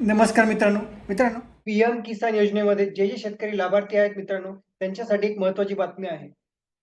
नमस्कार मित्रांनो मित्रांनो. पीएम किसान योजनेमध्ये जे जे शेतकरी लाभार्थी आहेत मित्रांनो त्यांच्यासाठी एक महत्वाची बातमी आहे.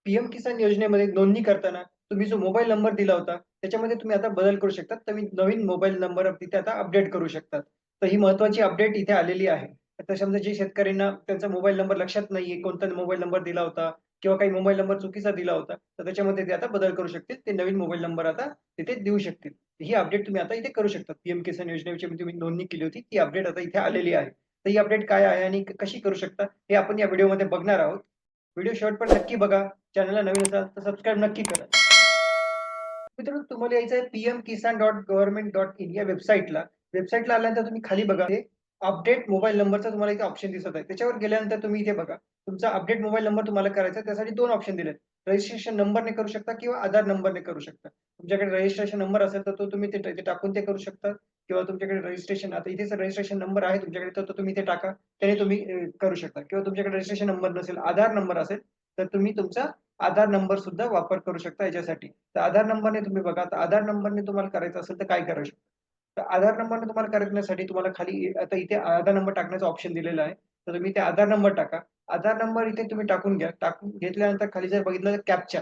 पीएम किसान योजनेमध्ये नोंदणी करताना तुम्ही जो मोबाईल नंबर दिला होता त्याच्यामध्ये तुम्ही आता बदल करू शकता. तुम्ही नवीन मोबाईल नंबर तिथे आता अपडेट करू शकतात. तर ही महत्वाची अपडेट इथे आलेली आहे. आता समजा जे शेतकऱ्यांना त्यांचा मोबाईल नंबर लक्षात नाहीये कोणता मोबाईल नंबर दिला होता किंवा काही मोबाईल नंबर चुकीचा दिला होता तर त्याच्यामध्ये ते आता बदल करू शकतील. ते नवीन मोबाईल नंबर आता तिथे देऊ शकतील. ही अपडेट तुम्ही आता इथे करू शकता. पीएम किसान योजनेविषयी तुम्ही नोंदणी केली होती. ती अपडेट आता इथे आलेली आहे. तर ही अपडेट काय आहे आणि कशी करू शकता हे आपण या व्हिडिओमध्ये बघणार आहोत. व्हिडिओ शॉर्ट पण नक्की बघा. चॅनलला नवीन असाल तर सबस्क्राईब नक्की करा. मित्रांनो तुम्हाला यायचं आहे PM Kisan dot government dot in या वेबसाईटला वेबसाईटला आल्यानंतर तुम्ही खाली बघा. अपडेट मोबाईल नंबरचा तुम्हाला एक ऑप्शन दिसत आहे. त्याच्यावर गेल्यानंतर तुम्ही इथे बघा तुमचा अपडेट मोबाईल नंबर तुम्हाला करायचा त्यासाठी दोन ऑप्शन दिलेत. रजिस्ट्रेशन नंबरने करू शकता किंवा आधार नंबरने करू शकता. तुमच्याकडे रजिस्ट्रेशन नंबर असेल तर तो तुम्ही ते टाकून ते करू शकता. किंवा तुमच्याकडे रजिस्ट्रेशन आता इथे रजिस्ट्रेशन नंबर आहे तुमच्याकडे तर तुम्ही ते टाका. त्याने तुम्ही करू शकता. किंवा तुमच्याकडे रजिस्ट्रेशन नंबर नसेल आधार नंबर असेल तर तुम्ही तुमचा आधार नंबर सुद्धा वापर करू शकता याच्यासाठी. तर आधार नंबरने तुम्ही बघा. तर आधार नंबरने तुम्हाला करायचं असेल तर काय करू शकता? तर आधार नंबरने तुम्हाला करण्यासाठी तुम्हाला खाली आता इथे आधार नंबर टाकण्याचा ऑप्शन दिलेला आहे. तर तुम्ही ते आधार नंबर टाका. आधार नंबर इथे तुम्ही टाकून घ्या. टाकून घेतल्यानंतर खाली जर बघितलं तर कॅप्चा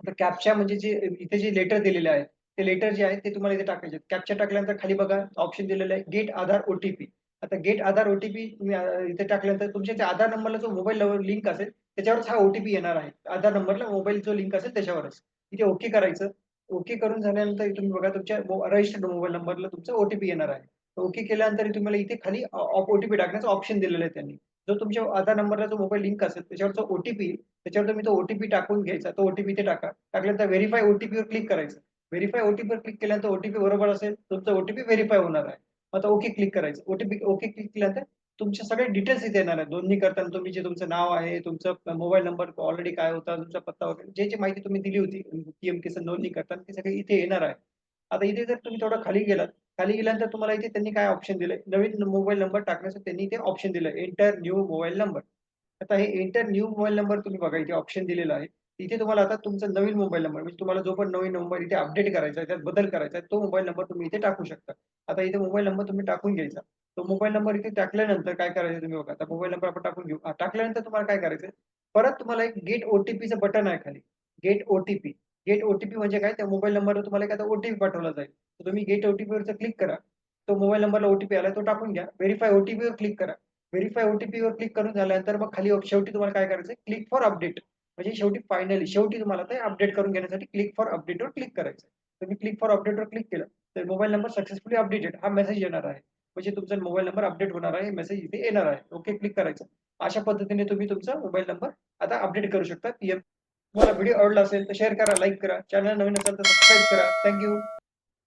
तर कॅप्चा म्हणजे जे इथे जे लेटर दिलेले आहे ते लेटर जे आहे ते तुम्हाला इथे टाकायचे कॅपचा टाकल्यानंतर खाली बघा ऑप्शन दिलेलं आहे गेट आधार ओटीपी आता गेट आधार ओटीपी तुम्ही इथे टाकल्यानंतर तुमच्या त्या आधार नंबरला जो मोबाईल लिंक असेल त्याच्यावरच हा ओटीपी येणार आहे. आधार नंबरला मोबाईल जो लिंक असेल त्याच्यावरच. इथे ओके करायचं. ओके करून झाल्यानंतर तुम्ही बघा तुमच्या रजिस्टर्ड मोबाईल नंबरला तुमचा ओटीपी येणार आहे ओके केल्यानंतर तुम्हाला इथे खाली ओटीपी टाकण्याचा ऑप्शन दिलेलं आहे त्यांनी जो तुमच्या आधार नंबरला जो मोबाईल लिंक असेल त्याच्यावरचा ओटीपी त्याच्यावर तुम्ही तो ओटीपी टाकून घ्यायचा तो ओटीपी ते टाका टाकल्यानंतर व्हेरीफाय ओटीपीवर क्लिक करायचं व्हेरीफाय ओटीपीवर क्लिक केल्यानंतर ओटीपी बरोबर असेल तुमचा ओटीपी व्हेरीफाय होणार आहे आता ओके क्लिक करायचं ओटीपी ओके क्लिक केल्यानंतर तुमचे सगळे डिटेल्स इथे येणार आहे नोंदणी करताना तुम्ही जे तुमचं नाव आहे तुमचं मोबाईल नंबर ऑलरेडी काय होता तुमचा पत्ता वगैरे जे जे माहिती तुम्ही दिली होती पीएम किसान नोंदणी करताना ते सगळे इथे येणार आहे. आता इथे जर तुम्ही थोडं खाली गेलात खाली गेल्यानंतर तुम्हाला इथे त्यांनी काय ऑप्शन दिलंय? नवीन मोबाईल नंबर टाकण्यासाठी त्यांनी इथे ऑप्शन दिलंय एंटर न्यू मोबाईल नंबर आता हे एंटर न्यू मोबाईल नंबर तुम्ही बघा इथे ऑप्शन दिलेला आहे. इथे तुम्हाला आता तुमचा नवीन मोबाईल नंबर म्हणजे तुम्हाला जो पण नवीन नंबर इथे अपडेट करायचा आहे त्यात बदल करायचा आहे तो मोबाईल नंबर तुम्ही इथे टाकू शकता. आता इथे मोबाईल नंबर तुम्ही टाकून घ्यायचा. तो मोबाईल नंबर इथे टाकल्यानंतर काय करायचं तुम्ही बघा. आता मोबाईल नंबर आपण टाकून घेऊ. टाकल्यानंतर तुम्हाला काय करायचं? परत तुम्हाला एक गेट ओटीपीचं बटन आहे खाली. गेट ओटीपी गेट ओटीपी म्हणजे काय? त्या मोबाईल नंबरवर तुम्हाला एक आता ओटीपी पाठवला जाईल. तर तुम्ही गेट ओटीपी क्लिक करा. तो मोबाईल नंबरला ओटीपी आला तो टाकून घ्या. व्हेरीफाय ओटीपी वर क्लिक करा. व्हेरीफाय ओटीपी वर क्लिक करून झाल्यानंतर मग खाली शेवटी तुम्हाला काय करायचं क्लिक फॉर अपडेट म्हणजे शेवटी फायनली शेवटी तुम्हाला ते अपडेट करून घेण्यासाठी क्लिक फॉर अपडेटवर क्लिक करायचं तुम्ही क्लिक फॉर अपडेट वर क्लिक केलं तर मोबाईल नंबर सक्सेसफुली अपडेटेड हा मेसेज येणार आहे. म्हणजे तुमचा मोबाईल नंबर अपडेट होणार आहे मेसेज इथे येणार आहे. ओके क्लिक करायचं. अशा पद्धतीने तुम्ही तुमचा मोबाईल नंबर आता अपडेट करू शकता. पीएम तुम्हाला व्हिडिओ आवडला असेल तर शेअर करा लाईक करा. चॅनल नवीन असेल तर सबस्क्राईब करा. थँक्यू